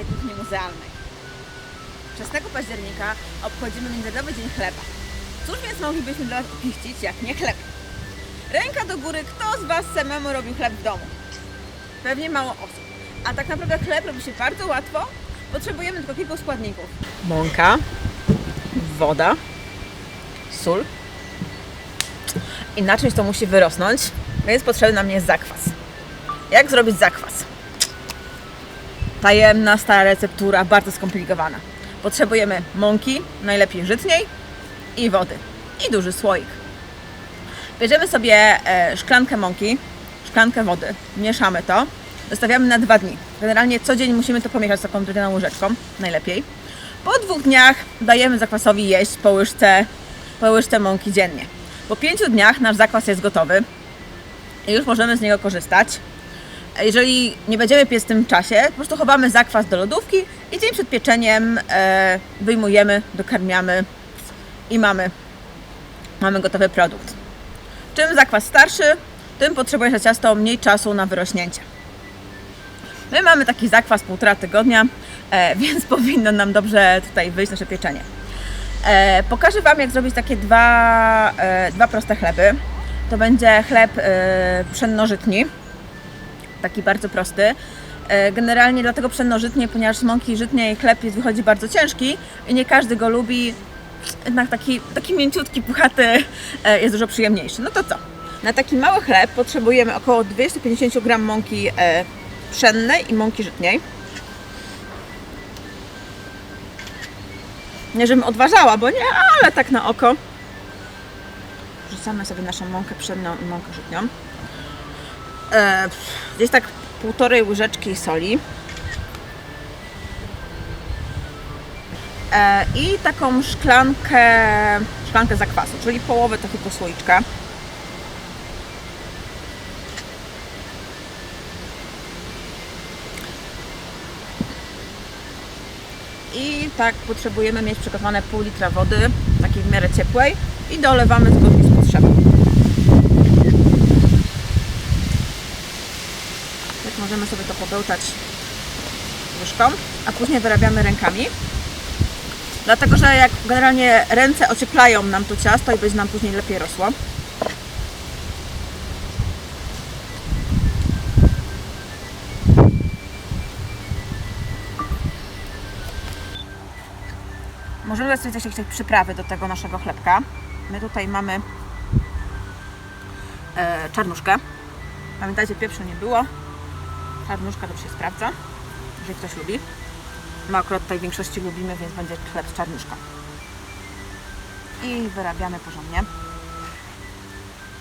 naszej kuchni muzealnej. 6 października obchodzimy Międzynarodowy Dzień Chleba. Cóż więc moglibyśmy dla Was jak nie chleb? Ręka do góry, kto z Was samemu robił chleb w domu? Pewnie mało osób. A tak naprawdę chleb robi się bardzo łatwo. Potrzebujemy tylko kilku składników. Mąka, woda, sól. I na czymś to musi wyrosnąć, więc potrzebny nam jest zakwas. Jak zrobić zakwas? Tajemna, stara receptura, bardzo skomplikowana. Potrzebujemy mąki, najlepiej żytniej, i wody. I duży słoik. Bierzemy sobie e, szklankę mąki, szklankę wody, mieszamy to, zostawiamy na dwa dni. Generalnie co dzień musimy to pomieszać z taką drewnianą łyżeczką, najlepiej. Po dwóch dniach dajemy zakwasowi jeść po łyżce, po łyżce mąki dziennie. Po pięciu dniach nasz zakwas jest gotowy i już możemy z niego korzystać. Jeżeli nie będziemy piec w tym czasie, po prostu chowamy zakwas do lodówki i dzień przed pieczeniem e, wyjmujemy, dokarmiamy i mamy, mamy gotowy produkt. Czym zakwas starszy, tym potrzebuje się ciasto mniej czasu na wyrośnięcie. My mamy taki zakwas półtora tygodnia, e, więc powinno nam dobrze tutaj wyjść nasze pieczenie. E, pokażę Wam, jak zrobić takie dwa, dwa proste chleby. To będzie chleb e, taki bardzo prosty. E, Generalnie dlatego pszennożytnie, ponieważ mąki żytniej chleb jest, wychodzi bardzo ciężki i nie każdy go lubi. Jednak taki, taki mięciutki, puchaty e, jest dużo przyjemniejszy. No to co? Na taki mały chleb potrzebujemy około 250 g mąki e, pszennej i mąki żytniej. Nie, żebym odważała, bo nie, ale tak na oko. Wrzucamy sobie naszą mąkę pszenną i mąkę żytnią. E, gdzieś tak półtorej łyżeczki soli. E, I taką szklankę, szklankę zakwasu, czyli połowę takiego słoiczka. I tak potrzebujemy mieć przygotowane pół litra wody, takiej w miarę ciepłej i dolewamy zgodnie z potrzebą. Tak możemy sobie to pobełtać łyżką, a później wyrabiamy rękami. Dlatego, że jak generalnie ręce ocieplają nam to ciasto i będzie nam później lepiej rosło. Możemy dać też jakieś przyprawy do tego naszego chlebka. My tutaj mamy e, czarnuszkę. Pamiętajcie, pieprzu nie było. Czarnuszka dobrze się sprawdza, jeżeli ktoś lubi. My akurat tutaj w większości lubimy, więc będzie chleb z czarnuszką. I wyrabiamy porządnie.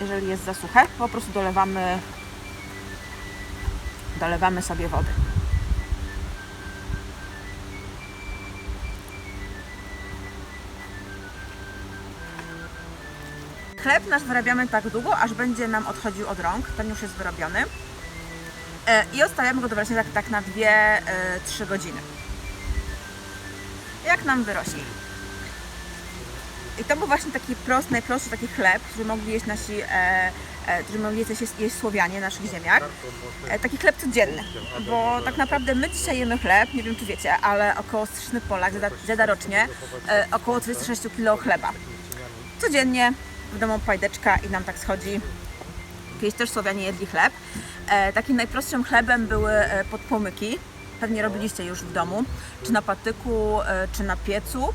Jeżeli jest za suche, po prostu dolewamy dolewamy sobie wody. Chleb nasz wyrabiamy tak długo, aż będzie nam odchodził od rąk. Ten już jest wyrobiony. E, I odstawiamy go do wreszcie tak, tak na 2-3 godziny. Jak nam wyrośnie. I to był właśnie taki prosty, najprostszy taki chleb, który mogli jeść nasi, e, e, który mogli jeść, jeść Słowianie naszych ziemiach. E, taki chleb codzienny, bo tak naprawdę my dzisiaj jemy chleb, nie wiem czy wiecie, ale około Strzyżny Polak zjada, zjada rocznie e, około 36 kg chleba. Codziennie w domu pajdeczka i nam tak schodzi. Kiedyś też Słowianie jedli chleb. E, takim najprostszym chlebem były e, podpłomyki. Pewnie robiliście już w domu, czy na patyku, e, czy na piecu.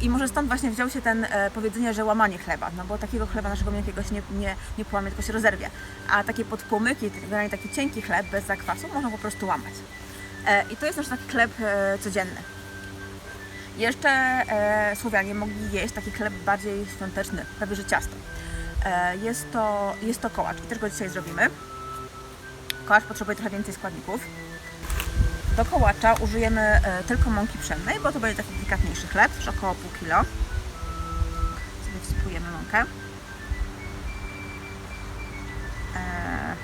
I może stąd właśnie wziął się ten powiedzenie, że łamanie chleba, no bo takiego chleba naszego miękkiego się nie, nie, nie połamie, tylko się rozerwie. A takie podpłomyki, generalnie taki cienki chleb bez zakwasu można po prostu łamać. I to jest nasz taki chleb codzienny. Jeszcze Słowianie mogli jeść taki chleb bardziej świąteczny, prawie że ciasto. Jest, to, jest to kołacz i też go dzisiaj zrobimy. Kołacz potrzebuje trochę więcej składników. Do kołacza użyjemy e, tylko mąki pszennej, bo to będzie taki delikatniejszy chleb, już około pół kilo. Sobie wsypujemy mąkę. E,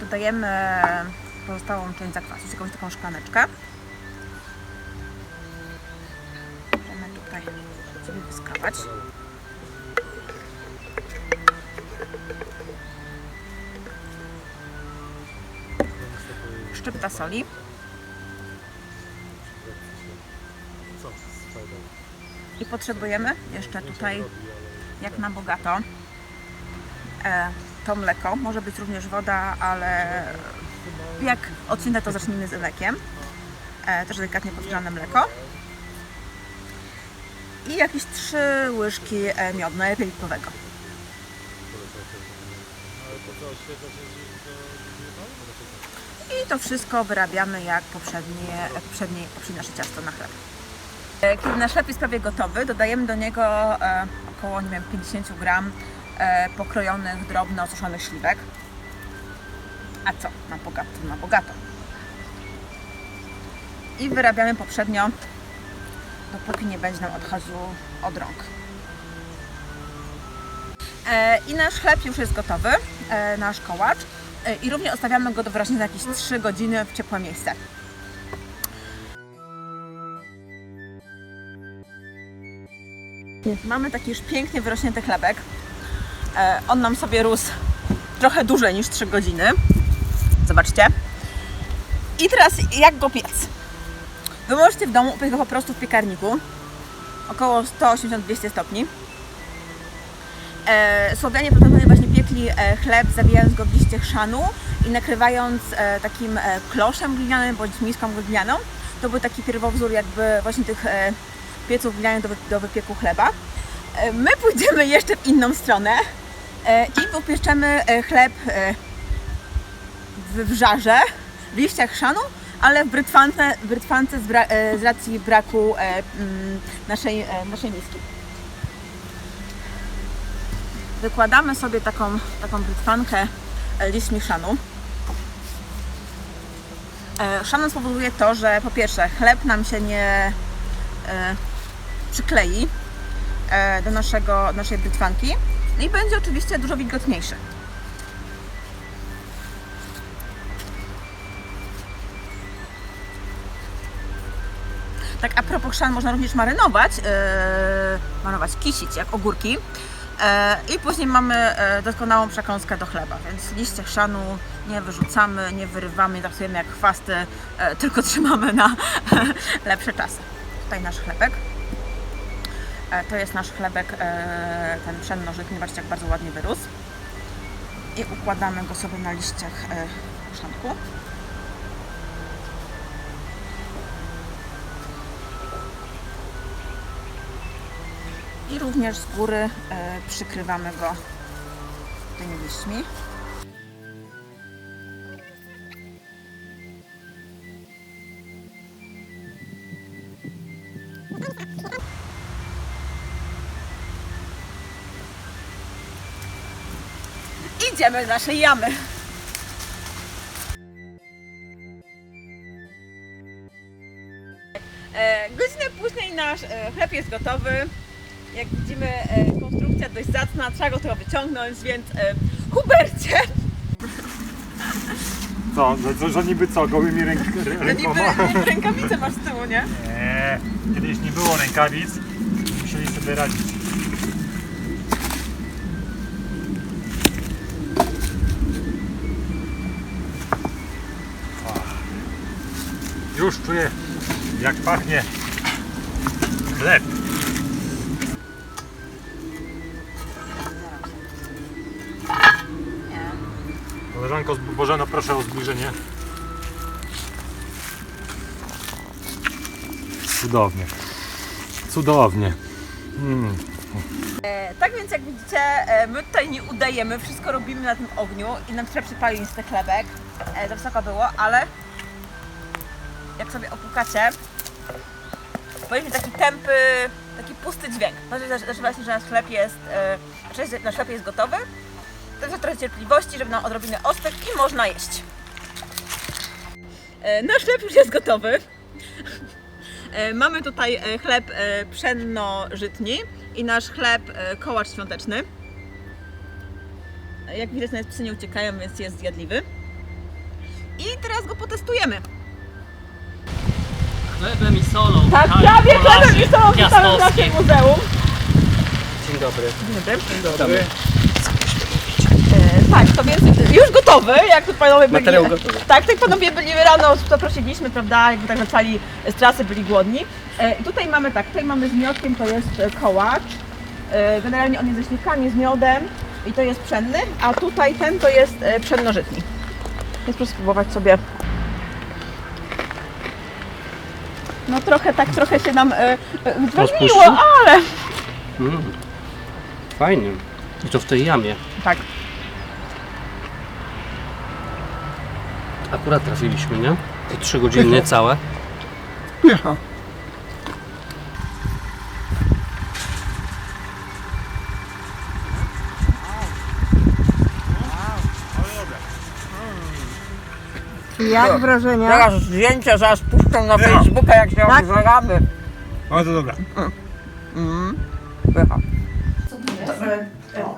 dodajemy pozostałą część zakwasu, jakąś taką szklaneczkę. Możemy tutaj sobie wyskrować. Szczypta soli. I potrzebujemy jeszcze tutaj, jak na bogato, e, to mleko. Może być również woda, ale jak odcinę, to zacznijmy z mlekiem. E, też delikatnie podgrzane mleko. I jakieś trzy łyżki e, miodu, najlepiej. Ale to co, świetnie się I to wszystko wyrabiamy jak poprzednie, poprzednie, poprzednie nasze ciasto na chleb. E, Kiedy nasz chleb jest prawie gotowy, dodajemy do niego e, około nie wiem, 50 gram e, pokrojonych drobno suszonych śliwek. A co? Na bogato, na bogato. I wyrabiamy poprzednio, dopóki nie będzie nam odchodził od rąk. I nasz chleb już jest gotowy, nasz kołacz. E, I również zostawiamy go do wrażenia na jakieś 3 godziny w ciepłe miejsce. Mamy taki już pięknie wyrośnięty chlebek. E, On nam sobie rósł trochę dłużej niż 3 godziny. Zobaczcie. I teraz jak go piec? Wy możecie w domu upiec go po prostu w piekarniku. Około 180-200 stopni. E, prawdopodobnie właśnie piekli e, chleb, zawijając go w liście chrzanu i nakrywając e, takim e, kloszem glinianym bądź miską glinianą. To był taki pierwowzór jakby właśnie tych pieców glinianych do, do wypieku chleba. My pójdziemy jeszcze w inną stronę i upieszczemy e, chleb w, w żarze, w liściach chrzanu, ale w brytwance, brytwance z, bra, z racji braku mm, naszej, naszej miski wykładamy sobie taką, taką brytwankę e, liśćmi szanu. E, Szan spowoduje to, że po pierwsze chleb nam się nie e, przyklei do naszego, naszej brytwanki i będzie oczywiście dużo wilgotniejszy. Tak a propos chrzan można również marynować, e, marynować, kisić jak ogórki. E, I później mamy e, doskonałą przekąskę do chleba, więc liście chrzanu nie wyrzucamy, nie wyrywamy, nie traktujemy jak chwasty, e, tylko trzymamy na lepsze czasy. Tutaj nasz chlebek. To jest nasz chlebek, ten pszennożytny, zobaczcie jak bardzo ładnie wyrósł. I układamy go sobie na liściach e, I również z góry e, przykrywamy go tymi liśćmi. Idziemy do naszej jamy. E, godzinę później nasz e, chleb jest gotowy. Jak widzimy, e, konstrukcja dość zacna, trzeba go trochę wyciągnąć, więc e, Hubercie, Co, że, że, że niby co, gołymi ręk, no niby, rękoma? niby rękawice masz z tyłu, nie? Nie, kiedyś nie było rękawic, musieli sobie radzić. Już czuję, jak pachnie chleb. Koleżanko Bożeno, proszę o zbliżenie. Cudownie. Cudownie. Mm. E, tak więc jak widzicie, e, my tutaj nie udajemy, wszystko robimy na tym ogniu i nam trzeba przypalić niestety chlebek. E, za wysoko było, ale jak sobie opukacie, powiedzmy taki tępy, taki pusty dźwięk. Znaczy, znaczy właśnie, że nasz chleb jest, e, znaczy, nasz chleb jest gotowy. Także trochę cierpliwości, żeby nam odrobinę ostygł i można jeść. E, nasz chleb już jest gotowy. E, Mamy tutaj e, chleb pszenno-żytni i nasz chleb kołacz świąteczny. Jak widać, nawet psy nie uciekają, więc jest zjadliwy. I teraz go potestujemy. Chlebem i solą. Tak, prawie Polacy, chlebem i solą w naszym muzeum. Dzień dobry. Dzień dobry. Dobry. Tak, to więc już gotowy, jak tu panowie byli. Materiał gotowy. Tak, tak panowie byli rano, zaprosiliśmy, prawda, jakby tak wracali z trasy, byli głodni. E, tutaj mamy tak, tutaj mamy z miodkiem, to jest e, kołacz. E, Generalnie on jest ze śliwkami, z miodem i to jest pszenny, a tutaj ten to jest e, pszennożytni. Więc proszę spróbować sobie. No trochę tak, trochę się nam e, e, zwolniło, ale... Mm. Fajnie. I to w tej jamie. Tak. Akurat trafiliśmy, nie? Te trzy godziny całe. Jak wrażenia? Zaraz zdjęcia, zaraz puszczą na Facebooka, jak się tak? żeramy. Bardzo dobra.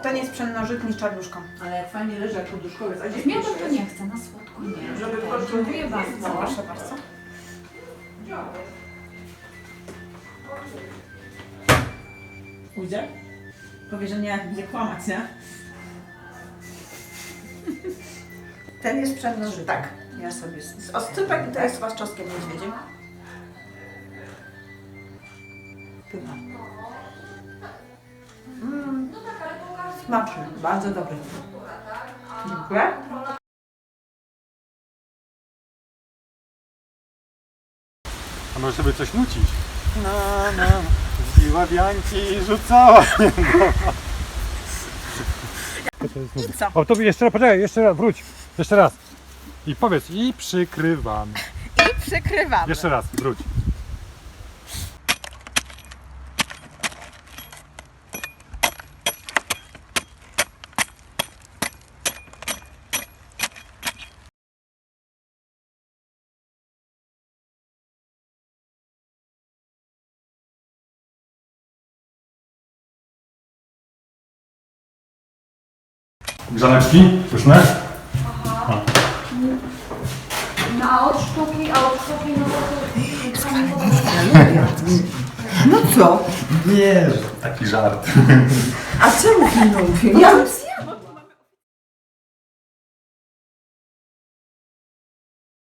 Ten jest pszennożytni z czarnuszką. Ale jak fajnie leży jak poduszkowiec, a gdzieś miał to nie chcę, na słodko nie. Żeby Dziękuję bardzo. Proszę bardzo. Ujdzie? Powie, że nie, jak będzie kłamać, nie? Ten jest przednożyty. Tak. Ja sobie... z- Z oscypek to jest z waszczowskiem niedźwiedziem. Pycha. Mm. Smaczny, bardzo dobry. Dziękuję. Może sobie coś nucić? No, no. Zbiła wianki i rzucała. I co? O, to jeszcze raz, poczekaj, jeszcze raz, wróć. Jeszcze raz. I powiedz, i przykrywam. I przykrywamy. Jeszcze raz, wróć. Grzaneczki, pyszne? Na od sztuki, a od sztuki no to... No co? Nie, taki żart. A czemu nie lubię? Ja